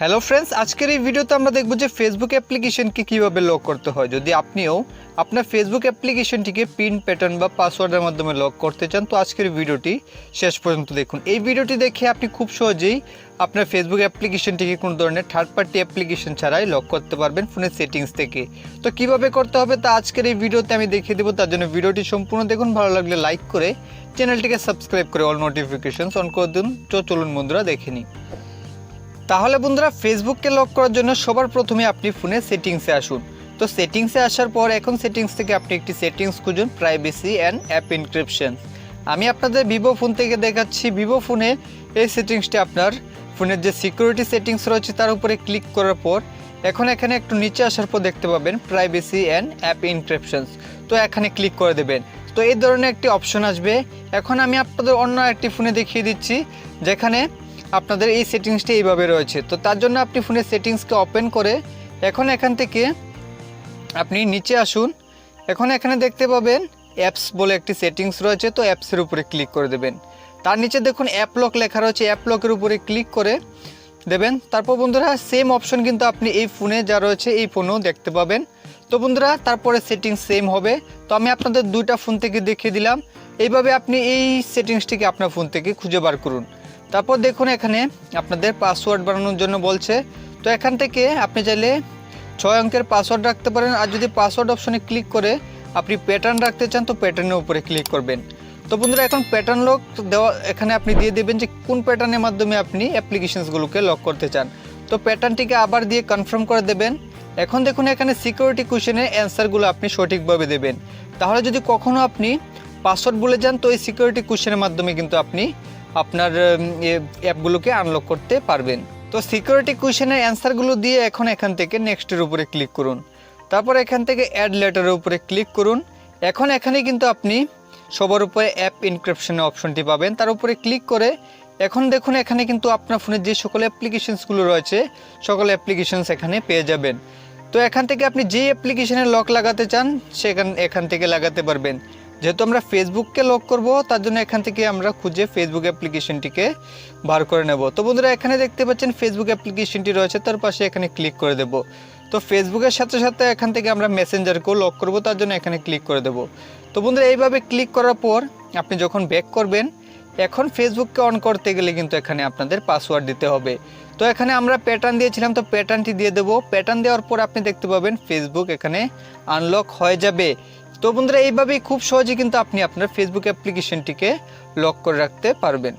Hello friends আজকের এই ভিডিওতে আমরা দেখব যে ফেসবুক অ্যাপ্লিকেশনকে কীভাবে লক করতে হয়। যদি আপনিও আপনার ফেসবুক অ্যাপ্লিকেশনটিকে পিন প্যাটার্ন বা পাসওয়ার্ডের মাধ্যমে লক করতে চান, তো আজকের ভিডিওটি শেষ পর্যন্ত দেখুন। এই ভিডিওটি দেখে আপনি খুব সহজেই আপনার ফেসবুক অ্যাপ্লিকেশনটিকে কোনো ধরনের থার্ড পার্টি অ্যাপ্লিকেশন ছাড়াই লক করতে পারবেন ফোনের সেটিংস থেকে। তো কীভাবে করতে হবে তা আজকের এই ভিডিওতে আমি দেখিয়ে দেবো, তার জন্য ভিডিওটি সম্পূর্ণ দেখুন। ভালো লাগলে লাইক করে চ্যানেলটিকে সাবস্ক্রাইব করে অল নোটিফিকেশনস অন করে দিন। তো চলুন বন্ধুরা, দেখে নিই। তাহলে বন্ধুরা ফেসবুককে লক করার জন্য সবার প্রথমে আপনি ফোনে সেটিংসে আসুন। তো সেটিংসে আসার পর এখন সেটিংস থেকে আপনি একটি সেটিংস খুঁজুন প্রাইভেসি অ্যান্ড অ্যাপ ইনক্রিপশন আমি আপনাদের ভিভো ফোন থেকে দেখাচ্ছি। ভিভো ফোনে এই সেটিংসটি আপনার ফোনের যে সিকিউরিটি সেটিংস রয়েছে তার উপরে ক্লিক করার পর এখন এখানে একটু নিচে আসার পর দেখতে পাবেন প্রাইভেসি অ্যান্ড অ্যাপ ইনক্রিপশনস তো এখানে ক্লিক করে দেবেন। তো এই ধরনের একটি অপশন আসবে। এখন আমি আপনাদের অন্য একটি ফোনে দেখিয়ে দিচ্ছি, যেখানে আপনাদের এই সেটিংসটি এইভাবে রয়েছে। তো তার জন্য আপনি ফোনের সেটিংসকে ওপেন করে এখন এখান থেকে আপনি নিচে আসুন। এখন এখানে দেখতে পাবেন অ্যাপস বলে একটি সেটিংস রয়েছে, তো অ্যাপসের উপরে ক্লিক করে দেবেন। তার নিচে দেখুন অ্যাপ লক লেখা রয়েছে, অ্যাপ লকের উপরে ক্লিক করে দেবেন। তারপর বন্ধুরা সেম অপশন কিন্তু আপনি এই ফোনে যা রয়েছে, এই ফোনেও দেখতে পাবেন। তো বন্ধুরা, তারপরে সেটিংস সেম হবে। তো আমি আপনাদের দুইটা ফোন থেকে দেখিয়ে দিলাম। এইভাবে আপনি এই সেটিংসটিকে আপনার ফোন থেকে খুঁজে বার করুন। তারপর দেখুন এখানে আপনাদের পাসওয়ার্ড বানানোর জন্য বলছে। তো এখান থেকে আপনি চাইলে ছয় অঙ্কের পাসওয়ার্ড রাখতে পারেন আর যদি পাসওয়ার্ড অপশনে ক্লিক করে আপনি প্যাটার্ন রাখতে চান, তো প্যাটার্নের উপরে ক্লিক করবেন। তো বন্ধুরা, এখন প্যাটার্ন লক দেওয়া, এখানে আপনি দিয়ে দেবেন যে কোন প্যাটার্নের মাধ্যমে আপনি অ্যাপ্লিকেশনসগুলোকে লক করতে চান। তো প্যাটার্নটিকে আবার দিয়ে কনফার্ম করে দেবেন। এখন দেখুন এখানে সিকিউরিটি কোশ্চেনের অ্যান্সারগুলো আপনি সঠিকভাবে দেবেন। তাহলে যদি কখনও আপনি পাসওয়ার্ড বলে যান, তো এই সিকিউরিটি কোশ্চেনের মাধ্যমে কিন্তু আপনি আপনার অ্যাপগুলোকে আনলক করতে পারবেন। তো সিকিউরিটি কোশ্চেনের অ্যান্সারগুলো দিয়ে এখন এখান থেকে নেক্সটের উপরে ক্লিক করুন। তারপর এখান থেকে অ্যাড লেটারের উপরে ক্লিক করুন। এখন এখানে কিন্তু আপনি সবার উপরে অ্যাপ ইনক্রিপশনের অপশনটি পাবেন। তার উপরে ক্লিক করে এখন দেখুন এখানে কিন্তু আপনার ফোনের যে সকল অ্যাপ্লিকেশনসগুলো রয়েছে, সকল অ্যাপ্লিকেশনস এখানে পেয়ে যাবেন। তো এখান থেকে আপনি যে অ্যাপ্লিকেশনে লক লাগাতে চান, সেখান, এখান থেকে লাগাতে পারবেন। যেহেতু আমরা ফেসবুককে লক করব, তার জন্য এখান থেকে আমরা খুঁজে ফেসবুক অ্যাপ্লিকেশনটিকে বার করে নেব। তো বন্ধুরা, এখানে দেখতে পাচ্ছেন ফেসবুক অ্যাপ্লিকেশনটি রয়েছে, তার পাশে এখানে ক্লিক করে দেব। তো ফেসবুকের সাথে সাথে এখান থেকে আমরা মেসেঞ্জারকেও লক করব, তার জন্য এখানে ক্লিক করে দেব। তো বন্ধুরা, এইভাবে ক্লিক করার পর আপনি যখন ব্যাক করবেন, এখন ফেসবুককে অন করতে গেলে কিন্তু এখানে আপনাদের পাসওয়ার্ড দিতে হবে। তো এখানে আমরা প্যাটার্ন দিয়েছিলাম, তো প্যাটার্নটি দিয়ে দেবো। প্যাটার্ন দেওয়ার পর আপনি দেখতে পাবেন ফেসবুক এখানে আনলক হয়ে যাবে। তো বন্ধুরা এইভাবেই খুব সহজে কিন্তু আপনি আপনার ফেসবুক অ্যাপ্লিকেশনটিকে লক করে রাখতে পারবেন।